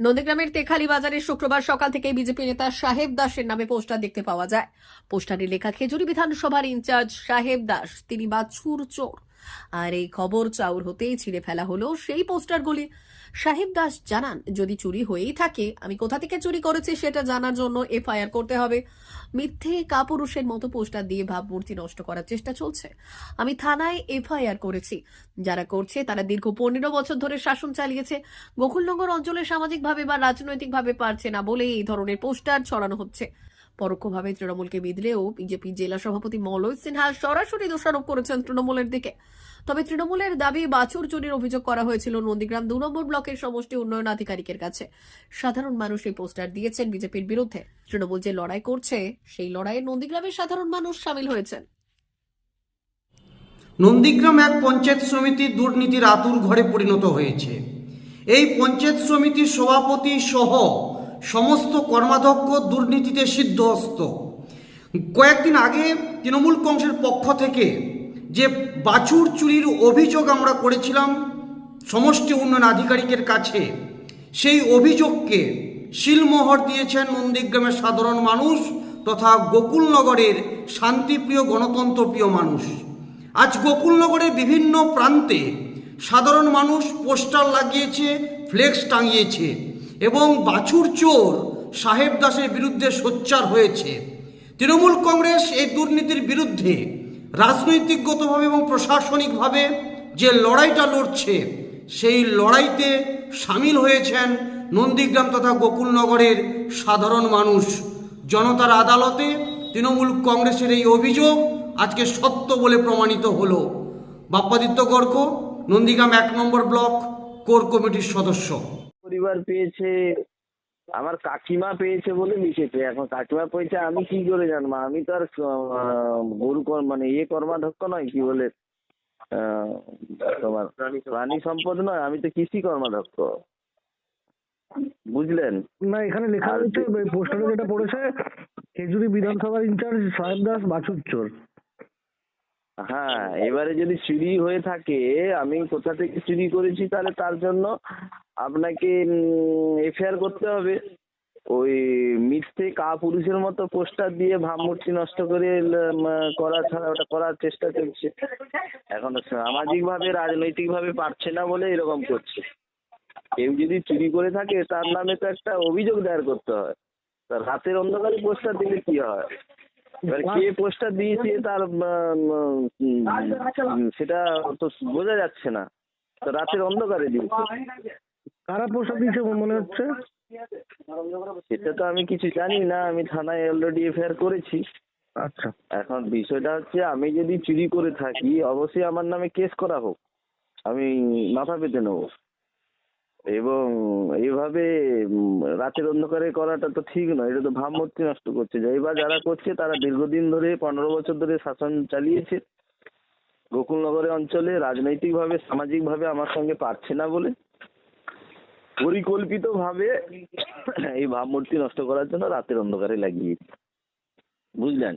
নন্দীগ্রামের তেখালি বাজারে শুক্রবার সকাল থেকে বিজেপি নেতা সাহেব দাসের নামে পোস্টার দেখতে পাওয়া যায়। পোস্টারে লেখা, খেজুরি বিধানসভার ইনচার্জ সাহেব দাস, তিনি বাছুর চোর আর এই খবর চাউর হতেই ছিঁড়ে ফেলা হলো সেই পোস্টারগুলি সাহেব দাস জানান, যদি চুরি হয়েই থাকে, আমি কোথা থেকে চুরি করেছি সেটা জানার জন্য এফআইআর করতে হবে। মিথ্যে কাপুরুষের মতো পোস্টার দিয়ে ভাবমূর্তি নষ্ট করার চেষ্টা চলছে। আমি থানায় এফআইআর করেছি। যারা করছে, তারা দীর্ঘ পনেরো বছর ধরে শাসন চালিয়েছে। গোকুলনগর অঞ্চলে সামাজিকভাবে বা রাজনৈতিকভাবে পারছে না বলে এই ধরনের পোস্টার ছড়ানো হচ্ছে। পরোক্ষভাবে তৃণমূলকে বিদলেও বিজেপি জেলা সভাপতি মলয় সিনহা সরাসরি দোষারোপ করেছেন তৃণমূলের দিকে। তবে তৃণমূলের দাবি বাছুর চুরির অভিযোগ করা হয়েছিল নন্দীগ্রাম দু নম্বর ব্লকের সমষ্টি উন্নয়ন আধিকারিকের কাছে। সাধারণ মানুষ এই পোস্টার দিয়েছেন বিজেপির বিরুদ্ধে। তৃণমূল যে লড়াই করছে, সেই লড়াইয়ে নন্দীগ্রামের সাধারণ মানুষ সামিল হয়েছেন। নন্দীগ্রাম এক পঞ্চায়েত সমিতি দুর্নীতির আতুর ঘরে পরিণত হয়েছে। এই পঞ্চায়েত সমিতির সভাপতি সহ সমস্ত কর্মাধ্যক্ষ দুর্নীতিতে সিদ্ধহস্ত কয়েকদিন আগে তৃণমূল কংগ্রেসের পক্ষ থেকে যে বাছুর চুরির অভিযোগ আমরা করেছিলাম সমষ্টি উন্নয়ন আধিকারিকের কাছে, সেই অভিযোগকে শিলমোহর দিয়েছেন নন্দীগ্রামের সাধারণ মানুষ তথা গোকুলনগরের শান্তিপ্রিয়, গণতন্ত্রপ্রিয় মানুষ। আজ গোকুলনগরের বিভিন্ন প্রান্তে সাধারণ মানুষ পোস্টার লাগিয়েছে, ফ্লেক্স টাঙিয়েছে। এবং বাছুর চোর সাহেব দাসের বিরুদ্ধে সোচ্চার হয়েছে। তৃণমূল কংগ্রেস এই দুর্নীতির বিরুদ্ধে রাজনৈতিকগতভাবে এবং প্রশাসনিকভাবে যে লড়াইটা লড়ছে, সেই লড়াইতে সামিল হয়েছেন নন্দীগ্রাম তথা গোকুলনগরের সাধারণ মানুষ। জনতার আদালতে তৃণমূল কংগ্রেসের এই অভিযোগ আজকে সত্য বলে প্রমাণিত হলো। বাপ্পাদিত্য গর্গ, নন্দীগ্রাম এক নম্বর ব্লক, কোর কমিটির সদস্য। পরিবার পেয়েছে আমার কাকিমা পেয়েছে বলে লিখেছে এখন কাকিমা পেয়েছে আমি কি করে জানব? আমি তো আর আহ, গরু কর- মানে ইয়ে কর্মাধ্যক্ষ নয় কি বলে আহ, তোমার প্রাণী সম্পদ। নয় আমি তো কৃষি কর্মাধ্যক্ষ। বুঝলেন? না এখানে লেখা রয়েছে পোস্টারে যেটা পড়েছে খেজুরি বিধানসভার ইনচার্জ সাহেব দাস বাছুর চোর হ্যাঁ এবারে যদি চুরি হয়ে থাকে আমি কোথা থেকে চুরি করেছি তাহলে তার জন্য আপনাকে এফআইআর করতে হবে। ওই মিথ্যে কাপুরুষের মতো পোস্টার দিয়ে ভাবমূর্তি নষ্ট করে করা ছাড়া ওটা করার চেষ্টা চলছে। এখন সামাজিকভাবে রাজনৈতিকভাবে পারছে না বলে এরকম করছে। কেউ যদি চুরি করে থাকে তার নামে তো একটা অভিযোগ দায়ের করতে হয়। তা রাতের অন্ধকারে পোস্টার দিলে কি হয়? এবার কে পোস্টার দিয়েছে তার সেটা তো বোঝা যাচ্ছে না। তো রাতের অন্ধকারে দিয়েছে। কারা পোস্টার দিয়েছে মনে হচ্ছে? সেটা তো আমি কিছু জানি না। আমি থানায় অলরেডি এফআইআর করেছি। আচ্ছা। এখন বিষয়টা হচ্ছে আমি যদি চুরি করে থাকি অবশ্যই আমার নামে কেস করা হোক। আমি মাথা পেতে নেব। এবং এভাবে রাতের অন্ধকারে করাটা তো ঠিক নয়, এটা তো ভাবমূর্তি নষ্ট করছে। এবার যারা করছে, তারা দীর্ঘদিন ধরে, পনেরো বছর ধরে শাসন চালিয়েছে। গোকুলনগরের অঞ্চলে রাজনৈতিকভাবে, সামাজিকভাবে আমার সঙ্গে পারছে না বলে। পরিকল্পিতভাবে এই ভাবমূর্তি নষ্ট করার জন্য রাতের অন্ধকারে লাগিয়েছে। বুঝলেন?